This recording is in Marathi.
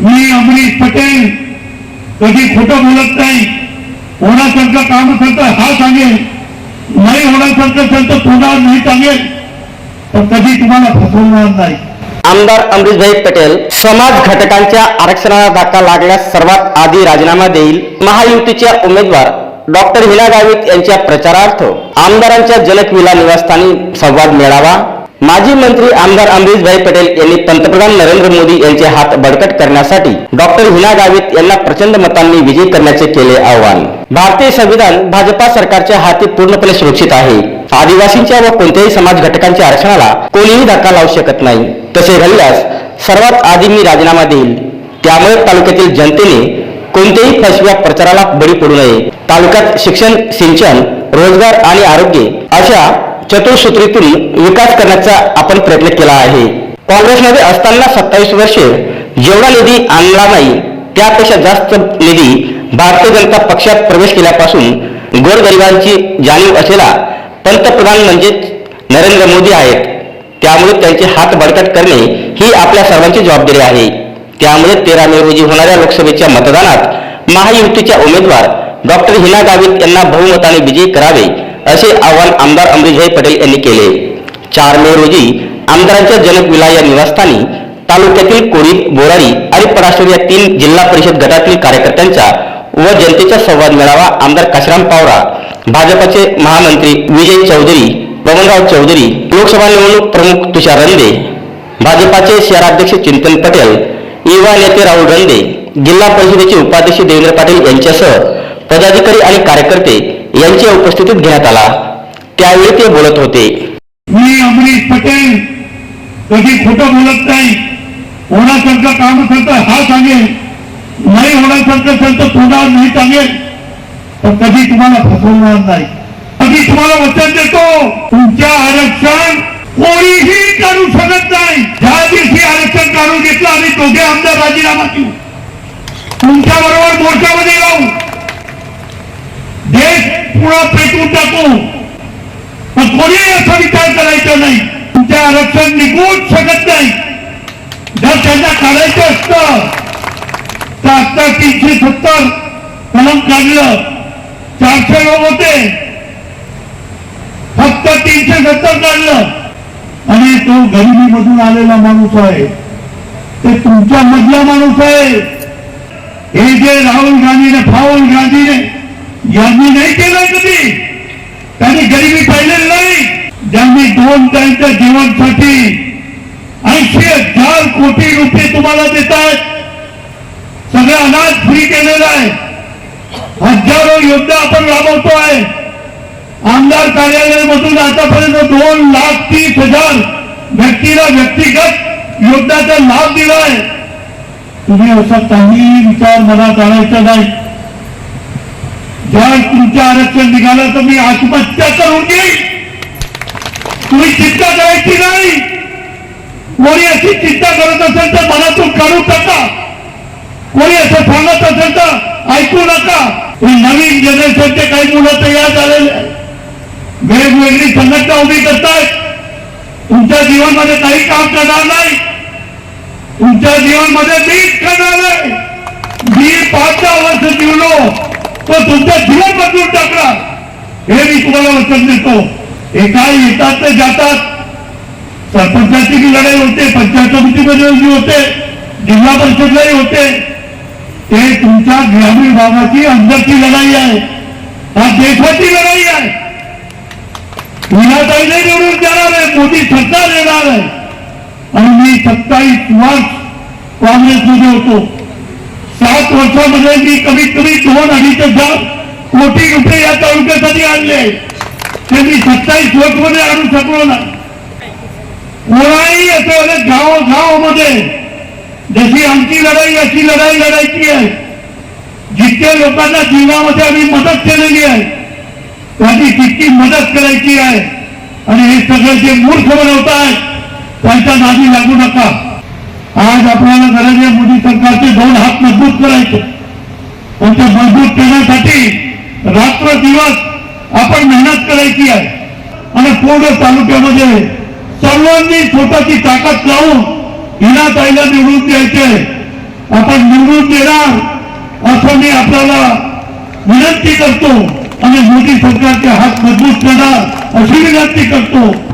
मी अमरीश पटेल. कधी खोटं बोलत नाही. होण्यासारखं काम असेल तर हा सांगेल नाही होण्यासारखं असेल तर नाही सांगेल पण कधी तुम्हाला फसवणार नाही. आमदार अमरीशभाई पटेल समाज घटकांच्या आरक्षणाला धक्का लागल्यास सर्वात आधी राजीनामा देईल. महायुतीच्या उमेदवार डॉक्टर हिना गावित यांच्या प्रचारार्थ आमदारांच्या जनकविला निवासस्थानी संवाद मेळावा. माजी मंत्री आमदार अमरीशभाई पटेल यांनी पंतप्रधान नरेंद्र मोदी यांचे हात बळकट करण्यासाठी डॉक्टर हिना गावित यांना प्रचंड मतांनी विजयी करण्याचे केले आवाहन. भारतीय संविधान भाजपा सरकारच्या हाती पूर्णपणे सुरक्षित आहे. आदिवासींच्या व कोणत्याही समाज घटकांच्या आरक्षणाला कोणीही धक्का लावू शकत नाही. तसे घडल्यास सर्वात आधी मी राजीनामा देईल. त्यामुळे तालुक्यातील जनतेने कोणत्याही फसव्या प्रचाराला बळी पडू नये. तालुक्यात शिक्षण सिंचन रोजगार आणि आरोग्य अशा चतुर्सूत्रीतून विकास करण्याचा आपण प्रयत्न केला आहे. काँग्रेसमध्ये असताना सत्तावीस वर्षे जेवढा निधी आणला नाही त्यापेक्षा जास्त निधी भारतीय जनता पक्षात प्रवेश केल्यापासून गोरगरिबांची जाणीव असलेला पंतप्रधान म्हणजेच नरेंद्र मोदी आहेत. त्यामुळे त्यांचे हात बळकट करणे ही आपल्या सर्वांची जबाबदारी आहे. त्यामुळे तेरा मे रोजी होणाऱ्या लोकसभेच्या मतदानात महायुतीच्या उमेदवार डॉक्टर हिना गावित यांना बहुमताने विजयी करावे असे आवाहन आमदार अमरीशभाई पटेल यांनी केले. चार मे रोजी आमदारांच्या जनक विला या निवासस्थानी तालुक्यातील कोळी बोराळी आणि पराशर या तीन जिल्हा परिषद गटातील कार्यकर्त्यांचा व जनतेचा संवाद मेळावा आमदार काशीराम पावरा भाजपचे महामंत्री विजय चौधरी पवनराव चौधरी लोकसभा निवडणूक प्रमुख तुषार रंदे भाजपाचे शहराध्यक्ष चिंतन पटेल युवा नेते राहुल रंदे जिल्हा परिषदेचे उपाध्यक्ष देवेंद्र पाटील यांच्यासह पदाधिकारी आणि कार्यकर्ते यांच्या उपस्थितीत घेण्यात आला. त्यावेळी ते बोलत होते. मी अमरीश पटेल. कधी खोटं बोलत नाही. होण्यासारखं काम असेल तर हा सांगेल नाही होण्यासारखं असेल तर पुन्हा नाही सांगेल पण कधी तुम्हाला फसवणार नाही. कधी तुम्हाला वचन देतो. तुमच्या आरक्षण कोणीही करू शकत नाही. ज्या दिवशी आरक्षण काढून घेतलं आम्ही दोघे आमदार राजीनामा देऊ. तुमच्या बरोबर मोर्चामध्ये राहू. देश पुढं पेटून टाकू. पण कोणी असा विचार करायचा नाही. तुमचे आरक्षण निघूच शकत नाही. जर त्यांना काढायचं असतं तर आता तीनशे सत्तर कलम काढलं. चारशे लोक होते. फक्त तीनशे सत्तर काढलं. आणि तो गरिबीमधून आलेला माणूस आहे. ते तुमच्या मधला माणूस आहे. हे जे राहुल गांधीने राहुल गांधीने यांनी नाही केलं कधी. त्यांनी गरिबी पाहिलेली नाही. ज्यांनी दोन त्यांच्या जीवनसाठी ऐंशी हजार कोटी रुपये तुम्हाला देतात. सगळं अनाज फ्री केलेलं आहे. हजारो योजना आपण राबवतो आहे आमदार कार्यालयामधून आतापर्यंत दोन लाख तीस हजार व्यक्तीला व्यक्तिगत योजनाचा लाभ दिलाय. तुम्ही असा काही विचार मला जाणायचा नाही. जर तुमचं आरक्षण निघालं तर मी आत्महत्या करून घेईन. तुम्ही चिंता करायची नाही. कोणी अशी चिंता करत असेल तर मला तू करू नका. कोणी असं सांगत असेल तर ऐकू नका. हे नवीन जनरेशनचे काही मुलं तयार झालेले वेगवेगळी संघटना उभी करतायत. तुमच्या जीवनमध्ये काही काम करणार नाही. तुमच्या जीवनमध्ये मीच करणार नाही मी पाच दहा वर्ष जीवलो. तो तुमच्या जीवन बदलून टाकला हे मी तुम्हाला वचन देतो. एका येतात ते जातात. सरपंचाची बी लढाई होते पंचायत समितीमध्ये होते जिल्हा परिषदलाही होते. ते तुमच्या ग्रामीण भागाची अंदरची लढाई आहे. हा देशाची लढाई आहे. विनाताईने निवडून देणार आहे मोदी सरकार येणार आहे. आणि मी सत्तावीस वर्ष काँग्रेसमध्ये होतो. सात वर्षामध्ये मी कमीत कमी दोन अडीच हज़ार कोटी रुपये या तालुक्यासाठी आणले ते वर्ष मध्ये आणू शकलो ना। कोणाही असं गाव गावामध्ये जशी आमची लढाई अशी लढाई लढायची आहे जितक्या लोकांना जीवनामध्ये आम्ही मदत केलेली आहे त्यांनी तितकी मदत करायची आहे आणि हे। जे मूर्ख बनवत आहेत त्यांच्या नादी लागू नका आज आपल्याला गरज आहे मोदी सरकारचे दोन हात मजबूत करायचे. पण ते मजबूत करण्यासाठी रात्र दिवस आपण मेहनत करायची आहे. आणि पूर्ण तालुक्यामध्ये सर्वांनी स्वतःची ताकद लावून हिना ताईला निवडून द्यायचे. आपण निवडून देणार असं मी आपल्याला विनंती करतो. आणि मोदी सरकारचे हात मजबूत करणार अशी विनंती करतो.